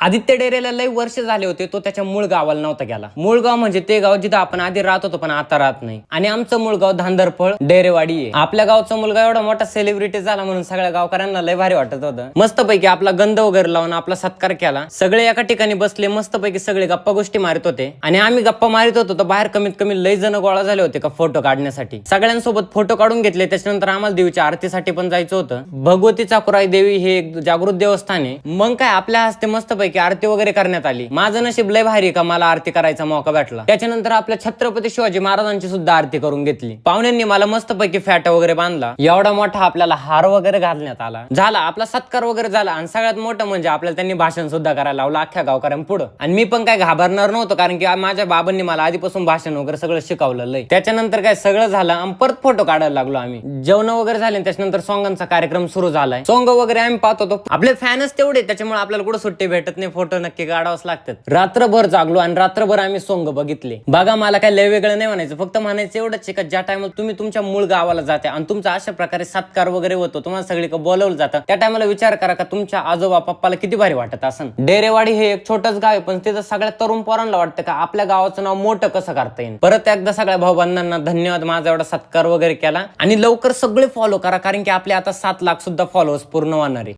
आदित्य डेरेला लय वर्ष झाले होते तो त्याच्या मूळ गावाला नव्हता गेला. मूळ गाव म्हणजे ते गाव जिथं आपण आधी राहत होतो पण आता राहत नाही. आणि आमचं मूळ गाव धांदरफळ डेरेवाडी आहे. आपल्या गावचा मुलगा एवढा मोठा सेलिब्रिटी झाला म्हणून सगळ्या गावकऱ्यांना लय भारी वाटत होतं. मस्तपैकी आपला गंध वगैरे लावून आपला सत्कार केला. सगळे एका ठिकाणी बसले मस्तपैकी सगळे गप्पा गोष्टी मारित होते. आणि आम्ही गप्पा मारित होतो तर बाहेर कमीत कमी लय जण गोळा झाले होते का फोटो काढण्यासाठी. सगळ्यांसोबत फोटो काढून घेतले त्याच्यानंतर आम्हाला देवीच्या आरतीसाठी पण जायचं होतं. भगवती चाकुराई देवी हे एक जागृत देवस्थान आहे. मग काय आपल्या हस्ते मस्तपैकी आरती वगैरे करण्यात आली. माझं नशीब लय भारी का मला आरती करायचा मौका भेटला. त्याच्यानंतर आपल्या छत्रपती शिवाजी महाराजांची सुद्धा आरती करून घेतली. पाहुण्यांनी मला मस्तपैकी फॅट वगैरे बांधला. एवढा मोठा आपल्याला हार वगैरे घालण्यात आला. झाला आपला सत्कार वगैरे झाला आणि सगळ्यात मोठं म्हणजे आपल्याला त्यांनी भाषण सुद्धा करायला लावलं अख्ख्या गावकऱ्यांपुढं आणि मी पण काय घाबरणार नव्हतो कारण की माझ्या बाबांनी मला आधीपासून भाषण वगैरे सगळं शिकवलं लय. त्याच्यानंतर काय सगळं झालं आणि परत फोटो काढायला लागलो आम्ही. जेवण वगैरे झाले आणि त्याच्यानंतर सॉंगांचा कार्यक्रम सुरू झालाय. सॉंग वगैरे आम्ही पाहत होतो. आपले फॅनच तेवढे त्याच्यामुळे आपल्याला कुठं सुट्टी भेटत नाही फोटो नक्की काढावंच लागतात. रात्रभर जागलो आणि रात्रभर आम्ही सोंग बघितले. बघा मला काय लय वेगळं नाही म्हणायचं. फक्त म्हणायचं एवढंच आहे का ज्या टायमाला तुम्ही तुमच्या मूळ गावाला जाते आणि तुमचा अशा प्रकारे सत्कार वगैरे होतो तुम्हाला सगळीकडे बोलवलं जातं. त्या टायमाला विचार करा का तुमच्या आजोबा पप्पाला किती भारी वाटत असन. डेरेवाडी हे एक छोटच गाव आहे पण तिथं सगळ्या तरुण पोरांना वाटतं का आपल्या गावाचं नाव मोठं कसं करता येईल? परत एकदा सगळ्या भाऊबंधांना धन्यवाद माझा एवढा सत्कार वगैरे केला. आणि लवकर सगळे फॉलो करा कारण की आपले आता सात लाख सुद्धा फॉलोअर्स पूर्ण होणार आहे.